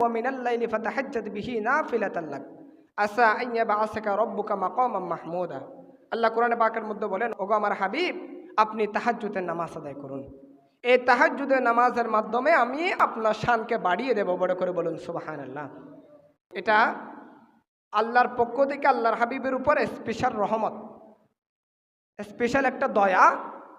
ومن الليل فتحجد به نافلة لك عسى أن يبعثك ربك مقاما محمودا আল্লাহ কোরআনে পাকের মধ্যে বলেন ওগো আমার হাবিব আপনি তাহাজ্জুদের নামাজ আদায় করুন এই তাহাজ্জুদের নামাজের মাধ্যমে আমি আপনার শানকে বাড়িয়ে দেব বড় করে বলুন সুবাহান আল্লাহ এটা আল্লাহর পক্ষ থেকে আল্লাহর হাবিবের উপর স্পেশাল রহমত স্পেশাল একটা দয়া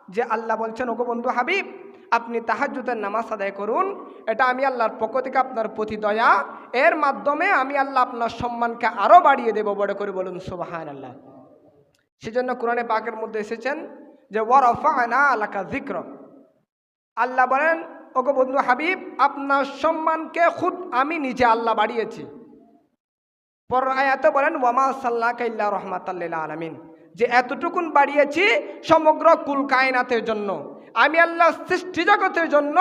যে আল্লাহ বলছেন, ওগো বন্ধু হাবিব, আপনি তাহাজ্জুদের নামাজ আদায় করুন। এটা আমি আল্লাহর পক্ষ থেকে আপনার প্রতি দয়া। এর মাধ্যমে আমি আল্লাহ আপনার সম্মানকে আরও বাড়িয়ে দেব। বড় করে বলুন সুবাহান আল্লাহ সেজন্য কোরআনে পাকের মধ্যে এসেছেন যে ওয়ার আনা আলাকা জিক্র আল্লাহ বলেন, ওগো বন্ধু হাবিব, আপনার সম্মানকে খুদ আমি নিজে আল্লাহ বাড়িয়েছি। পর আয়াতে বলেন, ওয়ামা সাল্লাহ কাইল্লা রহমাতাল্লিল আলমিন। যে এতটুকুন বাড়িয়েছি সমগ্র কুল কায়নাতের জন্য। আমি আল্লাহ সৃষ্টি জগতের জন্য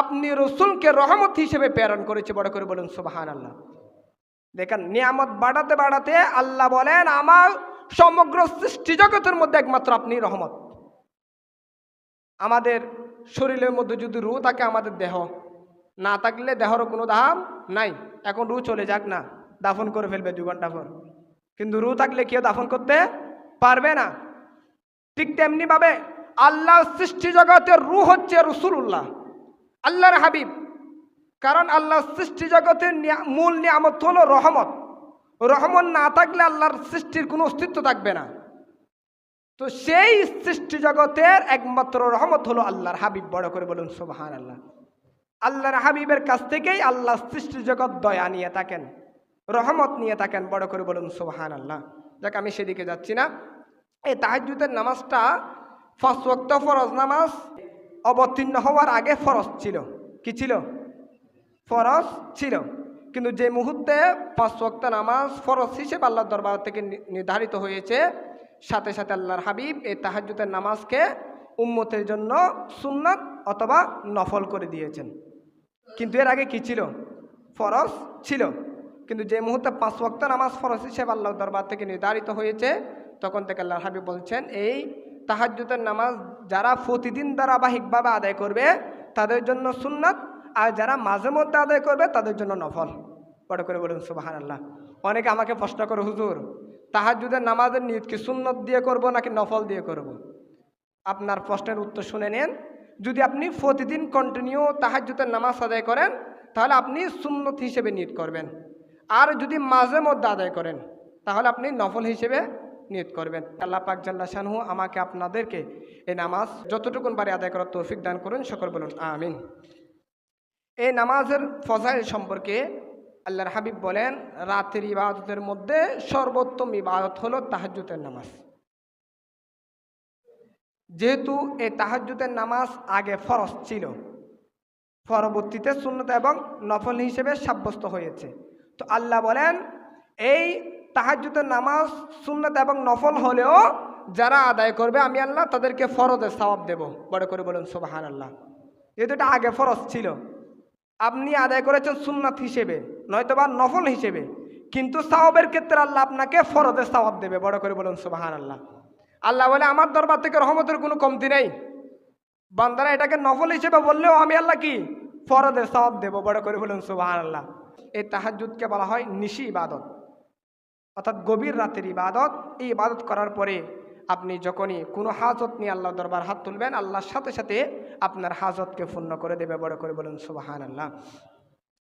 আপনি রসুলকে রহমত হিসেবে প্রেরণ করেছি। বড় করে বলুন সুবাহান আল্লাহ দেখেন, নিয়ামত বাড়াতে বাড়াতে আল্লাহ বলেন, আমার সমগ্র সৃষ্টি জগতের মধ্যে একমাত্র আপনি রহমত। আমাদের শরীরের মধ্যে যদি রু থাকে, আমাদের দেহ। না থাকলে দেহরও কোনো দাম নাই। এখন রু চলে যাক না, দাফন করে ফেলবে দু ঘণ্টা পর। কিন্তু রু থাকলে কেউ দাফন করতে পারবে না। ঠিক তেমনি ভাবে আল্লাহ সৃষ্টি জগতের রু হচ্ছে রসুল্লাহ আল্লাহর হাবিব। কারণ আল্লাহ সৃষ্টি জগতের মূল নিয়ামত হল রহমত। রহমত না থাকলে আল্লাহর সৃষ্টির কোনো অস্তিত্ব থাকবে না। তো সেই সৃষ্টি জগতের একমাত্র রহমত হলো আল্লাহর হাবিব। বড় করে বলুন সুবাহান আল্লাহ আল্লাহর হাবিবের কাছ থেকেই আল্লাহ সৃষ্টি জগৎ দয়া নিয়ে থাকেন, রহমত নিয়ে থাকেন। বড় করে বলুন সুবাহান আল্লাহ যাক, আমি সেদিকে যাচ্ছি না। এই তাহাজুদের নামাজটা ফার্স্ট ওয়াক্ত ফরজ নামাজ, অবতীর্ণ হওয়ার আগে ফরজ ছিল। কি ছিল? ফরজ ছিল। কিন্তু যে মুহূর্তে পাঁচ ওয়াক্ত নামাজ ফরজ হিসেবে আল্লাহর দরবার থেকে নির্ধারিত হয়েছে, সাথে সাথে আল্লাহর হাবিব এই তাহাজুদের নামাজকে উম্মতের জন্য সুন্নাত অথবা নফল করে দিয়েছেন। কিন্তু এর আগে কি ছিল? ফরজ ছিল। কিন্তু যে মুহূর্তে পাঁচ ওয়াক্ত নামাজ ফরজ হিসেবে আল্লাহর দরবার থেকে নির্ধারিত হয়েছে, তখন থেকে আল্লাহর হাবিব বলছেন, এই তাহাজ্জুদের নামাজ যারা প্রতিদিন ধারাবাহিকভাবে আদায় করবে, তাদের জন্য সুন্নাত, আর যারা মাঝে মধ্যে আদায় করবে, তাদের জন্য নফল। বড় করে বলুন সুবাহান আল্লাহ অনেকে আমাকে প্রশ্ন করে, হুজুর তাহাজুদের নামাজের নিয়ত কি সুন্নত দিয়ে করব নাকি নফল দিয়ে করব। আপনার প্রশ্নের উত্তর শুনে নেন। যদি আপনি প্রতিদিন কন্টিনিউ তাহাজ্জুদের নামাজ আদায় করেন, তাহলে আপনি সুন্নত হিসেবে নিয়ত করবেন। আর যদি মাঝে মধ্যে আদায় করেন, তাহলে আপনি নফল হিসেবে নিয়ত করবেন। আল্লাহ পাক জাল্লা শানহু আমাকে আপনাদেরকে এই নামাজ যতটুকুন পারে আদায় করার তৌফিক দান করুন, সকল বলুন, আমিন। এই নামাজের ফজাইল সম্পর্কে আল্লাহর হাবিব বলেন, রাতের ইবাদতের মধ্যে সর্বোত্তম ইবাদত হলো তাহাজ্জুদের নামাজ। যেহেতু এই তাহাজ্জুদের নামাজ আগে ফরজ ছিল, পরবর্তীতে শূন্যতা এবং নফল হিসেবে সাব্যস্ত হয়েছে। তো আল্লাহ বলেন, এই তাহাজ্জুদের নামাজ, সুন্নত এবং নফল হলেও যারা আদায় করবে, আমি আল্লাহ তাদেরকে ফরজের সওয়াব দেব। বড় করে বলুন সোবাহান আল্লাহ যেহেতু এটা আগে ফরজ ছিল। আপনি আদায় করেছেন সুন্নাত হিসেবে নয়তো বা নফল হিসেবে, কিন্তু সাওয়াবের ক্ষেত্রে আল্লাহ আপনাকে ফরজের সওয়াব দেবে। বড় করে বলুন সোবাহান আল্লাহ আল্লাহ বলে, আমার দরবার থেকে রহমতের কোনো কমতি নেই। বান্দারা এটাকে নফল হিসেবে বললেও আমি আল্লাহ কি ফরদের সব দেব, বড় করে বলুন সুবাহ আল্লাহ এই তাহাজুদকে বলা হয় নিশি ইবাদত। অর্থাৎ গভীর রাতের ইবাদত। এই ইবাদত করার পরে আপনি যখনই কোনো হাজত নিয়ে আল্লাহ দরবার হাত তুলবেন, আল্লাহর সাথে সাথে আপনার হাজতকে পূর্ণ করে দেবে, বড় করে বলুন সুবাহান আল্লাহ